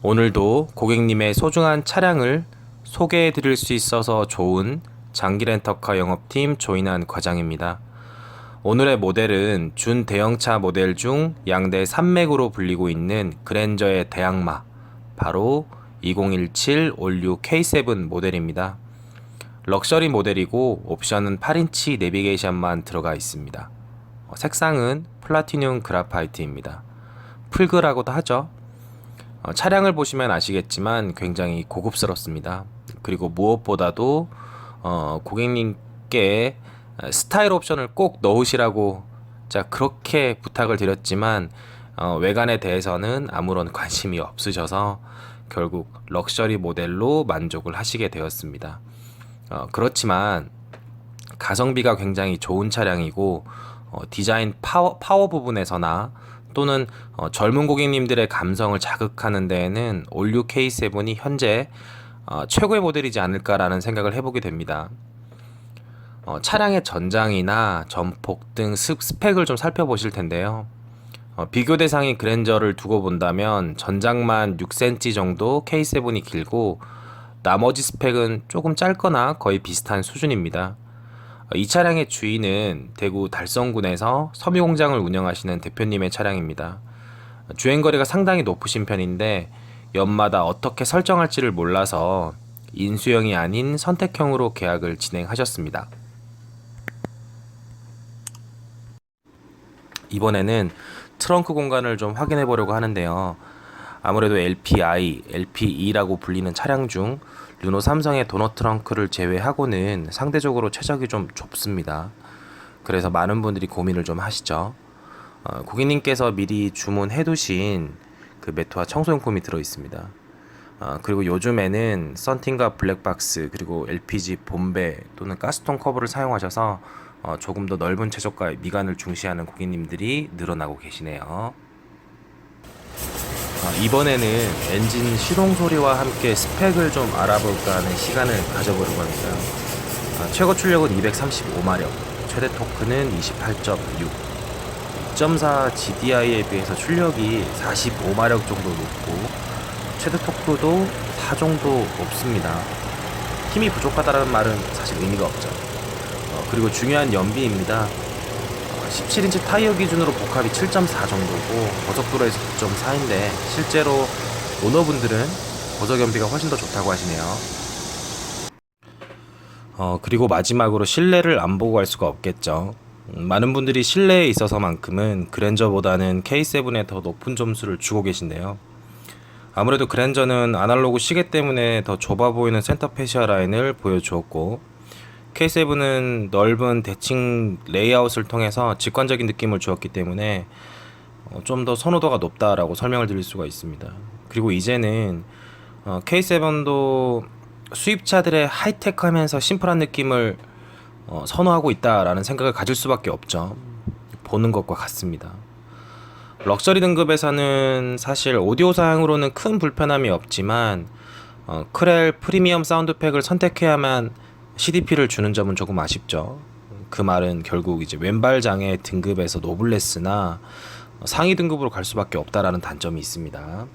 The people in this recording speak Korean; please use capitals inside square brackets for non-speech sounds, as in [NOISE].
오늘도 고객님의 소중한 차량을 소개해 드릴 수 있어서 좋은 장기 렌터카 영업팀 조인한 과장입니다. 오늘의 모델은 준 대형차 모델 중 양대 산맥으로 불리고 있는 그랜저의 대항마 바로 2017 올류 K7 모델입니다. 럭셔리 모델이고 옵션은 8인치 내비게이션만 들어가 있습니다. 어, 색상은 플라티늄 그라파이트입니다. 풀그라고도 하죠. 어, 차량을 보시면 아시겠지만 굉장히 고급스럽습니다. 그리고 무엇보다도 어, 고객님께 스타일 옵션을 꼭 넣으시라고 자 그렇게 부탁을 드렸지만 어, 외관에 대해서는 아무런 [LAUGHS] 관심이 없으셔서 결국 럭셔리 모델로 만족을 하시게 되었습니다. 어, 그렇지만 가성비가 굉장히 좋은 차량이고 어, 디자인 파워, 파워 부분에서나 또는 어, 젊은 고객님들의 감성을 자극하는 데에는 올류 K7이 현재 어, 최고의 모델이지 않을까라는 생각을 해보게 됩니다. 어, 차량의 전장이나 전폭 등 스- 스펙을 좀 살펴보실 텐데요. 어, 비교 대상이 그랜저를 두고 본다면 전장만 6cm 정도 K7이 길고 나머지 스펙은 조금 짧거나 거의 비슷한 수준입니다. 어, 이 차량의 주인은 대구 달성군에서 섬유 공장을 운영하시는 대표님의 차량입니다. 어, 주행 거리가 상당히 높으신 편인데 연마다 어떻게 설정할지를 몰라서 인수형이 아닌 선택형으로 계약을 진행하셨습니다. 이번에는 트렁크 공간을 좀 확인해 보려고 하는데요. 아무래도 LPI, LPE라고 불리는 차량 중 르노 삼성의 도넛 트렁크를 제외하고는 상대적으로 최적이 좀 좁습니다. 그래서 많은 분들이 고민을 좀 하시죠. 어, 고객님께서 미리 주문해 두신 그 매트와 청소용품이 들어 있습니다. 어, 그리고 요즘에는 썬팅과 블랙박스 그리고 LPG 본배 또는 가스통 커버를 사용하셔서 어, 조금 더 넓은 최적과 미관을 중시하는 고객님들이 늘어나고 계시네요. 어, 이번에는 엔진 시동 소리와 함께 스펙을 좀 알아볼까 하는 시간을 가져보려고 합니다. 어, 최고 출력은 235마력, 최대 토크는 28.6, 2.4 GDI에 비해서 출력이 45마력 정도 높고 최대 토크도 4 정도 높습니다. 힘이 부족하다는 말은 사실 의미가 없죠. 어, 그리고 중요한 연비입니다. 어, 17인치 타이어 기준으로 복합이 7.4 정도고 고속도로에서 9.4인데 실제로 오너분들은 고속 연비가 훨씬 더 좋다고 하시네요. 어, 그리고 마지막으로 실내를 안 보고 갈 수가 없겠죠. 음, 많은 분들이 실내에 있어서만큼은 그랜저보다는 K7에 더 높은 점수를 주고 계신데요. 아무래도 그랜저는 아날로그 시계 때문에 더 좁아 보이는 센터 페시아 라인을 보여주었고 K7은 넓은 대칭 레이아웃을 통해서 직관적인 느낌을 주었기 때문에 어, 좀더 선호도가 높다라고 설명을 드릴 수가 있습니다. 그리고 이제는 어, K7도 수입차들의 하이테크하면서 심플한 느낌을 어, 선호하고 있다라는 생각을 가질 수밖에 없죠. 보는 것과 같습니다. 럭셔리 등급에서는 사실 오디오 사양으로는 큰 불편함이 없지만 어, 크렐 프리미엄 사운드팩을 선택해야만 CDP를 주는 점은 조금 아쉽죠. 그 말은 결국 이제 왼발 장애 등급에서 노블레스나 상위 등급으로 갈 수밖에 없다라는 단점이 있습니다.